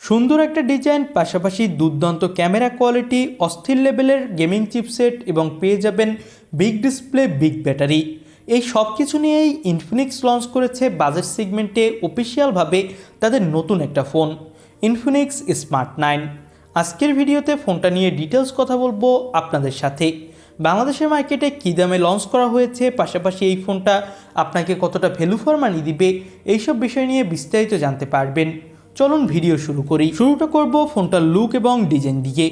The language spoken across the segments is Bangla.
সুন্দর একটা ডিজাইন, পাশাপাশি দুর্দান্ত ক্যামেরা কোয়ালিটি, অস্থির লেভেলের গেমিং চিপসেট এবং পেয়ে যাবেন বিগ ডিসপ্লে, বিগ ব্যাটারি। এই সব কিছু নিয়েই ইনফিনিক্স লঞ্চ করেছে বাজেট সেগমেন্টে অফিসিয়ালভাবে তাদের নতুন একটা ফোন ইনফিনিক্স স্মার্ট নাইন আজকের ভিডিওতে ফোনটা নিয়ে ডিটেলস কথা বলব আপনাদের সাথে। বাংলাদেশের মার্কেটে কী দামে লঞ্চ করা হয়েছে, পাশাপাশি এই ফোনটা আপনাকে কতটা ভ্যালু ফর মানি দিবে, এইসব বিষয় নিয়ে বিস্তারিত জানতে পারবেন। চলুন ভিডিও শুরু করি। শুরুটা করব ফোনটার লুক এবং ডিজাইন দিয়ে।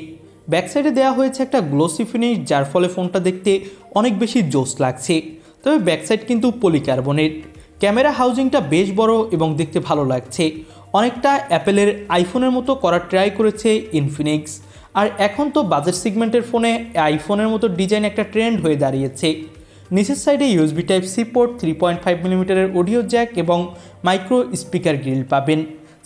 ব্যাক সাইডে দেওয়া হয়েছে একটা গ্লোসি ফিনিশ যার ফলে ফোনটা দেখতে অনেক বেশি জোস লাগছে। তবে ব্যাক সাইড কিন্তু পলিকার্বনেট ক্যামেরা হাউজিংটা বেশ বড় এবং দেখতে ভালো লাগছে। অনেকটা অ্যাপেলের আইফোনের মতো করার ট্রাই করেছে ইনফিনিক্স আর এখন তো বাজেট সিগমেন্টের ফোনে আইফোনের মতো ডিজাইন একটা ট্রেন্ড হয়ে দাঁড়িয়েছে। নিচের সাইডে USB type C port three point five মিলিমিটারের অডিও জ্যাক এবং মাইক্রো স্পিকার গ্রিল পাবেন।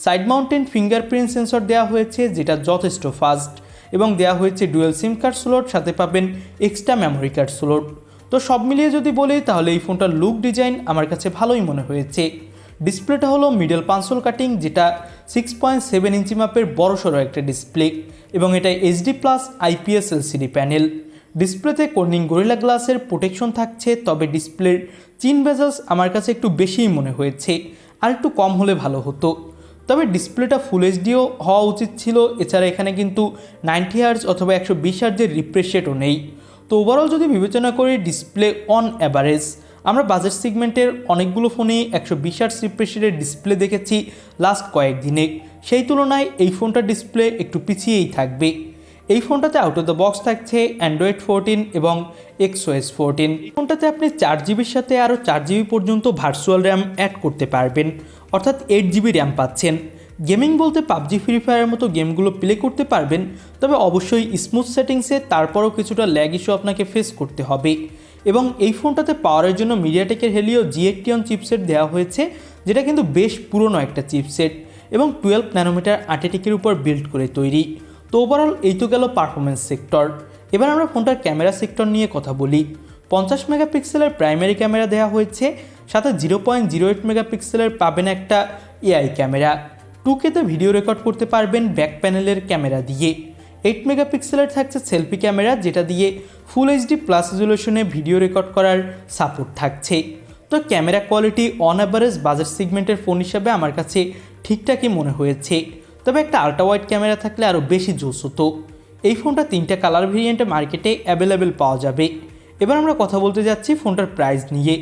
সাইড মাউন্টেন ফিঙ্গারপ্রিন্ট সেন্সর দেওয়া হয়েছে, যেটা যথেষ্ট ফাস্ট এবং দেওয়া হয়েছে ডুয়েল সিম কার্ড স্লট, সাথে পাবেন এক্সট্রা মেমোরি কার্ড স্লট। তো সব মিলিয়ে যদি বলি, তাহলে এই ফোনটার লুক ডিজাইন আমার কাছে ভালোই মনে হয়েছে। ডিসপ্লেটা হলো মিডল পাঁচশোল কাটিং, যেটা সিক্স পয়েন্ট সেভেন ইঞ্চি মাপের বড়সড় একটা ডিসপ্লে এবং এটা HD plus IPS LCD panel. ডিসপ্লেতে কর্নিং গরিলা গ্লাসের প্রোটেকশন থাকছে, তবে ডিসপ্লের চিন বেজালস আমার কাছে একটু বেশিই মনে হয়েছে, আর একটু কম হলে ভালো হতো। তবে ডিসপ্লেটা ফুল এইচডিও হওয়া উচিত ছিল। এছাড়া এখানে কিন্তু নাইনটি হার্স অথবা একশো বিশ হার্জের রিফ্রেশ নেই। তো ওভারঅল যদি বিবেচনা করি ডিসপ্লে অন অ্যাভারেজ আমরা বাজেট সিগমেন্টের অনেকগুলো ফোনেই একশো বিশ হার্জ রিফ্রেশ রেটের ডিসপ্লে দেখেছি লাস্ট কয়েকদিনে। সেই তুলনায় এই ফোনটার ডিসপ্লে একটু পিছিয়েই থাকবে। এই ফোনটাতে আউট অফ দ্য বক্স থাকছে অ্যান্ড্রয়েড ফোরটিন এবং এক্সওএস ফোরটিন ফোনটাতে আপনি চার জিবির সাথে আরও চার জিবি পর্যন্ত ভার্চুয়াল র্যাম অ্যাড করতে পারবেন, অর্থাৎ এইট জিবি র্যাম পাচ্ছেন। গেমিং বলতে পাবজি ফ্রি ফায়ারের মতো গেমগুলো প্লে করতে পারবেন, তবে অবশ্যই স্মুথ সেটিংসে তারপরও কিছুটা ল্যাগ ইস্যু আপনাকে ফেস করতে হবে। এবং এই ফোনটাতে পাওয়ারের জন্য মিডিয়াটেকের হেলিও জি এইটটিয়ন চিপসেট দেওয়া হয়েছে, যেটা কিন্তু বেশ পুরনো একটা চিপসেট এবং টুয়েলভ ন্যানোমিটার আর্টেটিকের উপর বিল্ড করে তৈরি। তো ওভারঅল এই তো গেল পারফরমেন্স সেক্টর এবার আমরা ফোনটার ক্যামেরা সেক্টর নিয়ে কথা বলি। পঞ্চাশ মেগাপিক্সেলের প্রাইমারি ক্যামেরা দেওয়া হয়েছে, সাথে জিরো পয়েন্ট জিরো এইট মেগাপিক্সেলের পাবেন একটা এআই ক্যামেরা টু কেতে ভিডিও রেকর্ড করতে পারবেন ব্যাক প্যানেলের ক্যামেরা দিয়ে। এইট মেগাপিক্সেলের থাকছে সেলফি ক্যামেরা যেটা দিয়ে ফুল এইচডি প্লাস রেজুলেশনে ভিডিও রেকর্ড করার সাপোর্ট থাকছে। তো camera quality on average budget সিগমেন্টের phone হিসাবে আমার কাছে ঠিকঠাকই মনে হয়েছে। তবে একটা আল্ট্রা ওয়াইড ক্যামেরা থাকলে আরও বেশি জোস হতো এই ফোনটা তিনটা কালার ভেরিয়েন্টে মার্কেটে অ্যাভেলেবেল পাওয়া যাবে। এবার আমরা কথা বলতে যাচ্ছি ফোনটার প্রাইস নিয়ে।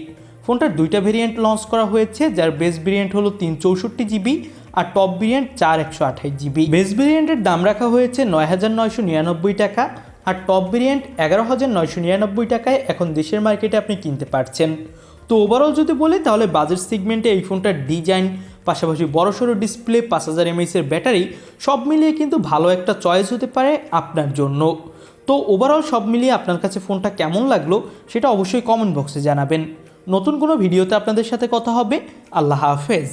ফোনটার দুইটা ভেরিয়েন্ট লঞ্চ করা হয়েছে, যার বেস ভেরিয়েন্ট হলো তিন চৌষট্টি জিবি আর টপ ভেরিয়েন্ট চার একশো আঠাশ জিবি বেস ভেরিয়েন্টের দাম রাখা হয়েছে নয় হাজার নয়শো নিরানব্বই টাকা আর টপ ভেরিয়েন্ট এগারো হাজার নয়শো নিরানব্বই টাকায় এখন দেশের মার্কেটে আপনি কিনতে পারছেন। তো ওভারঅল যদি বলি তাহলে বাজেট সিগমেন্টে এই ফোনটার ডিজাইন পাশাপাশি বড়সড় ডিসপ্লে পাঁচ হাজার এমএইচের ব্যাটারি, সব মিলিয়ে কিন্তু ভালো একটা চয়েস হতে পারে আপনার জন্য। তো ওভারঅল সব মিলিয়ে আপনার কাছে ফোনটা কেমন লাগল, সেটা অবশ্যই কমেন্ট বক্সে জানাবেন। নতুন কোনো ভিডিওতে আপনাদের সাথে কথা হবে। আল্লাহ হাফেজ।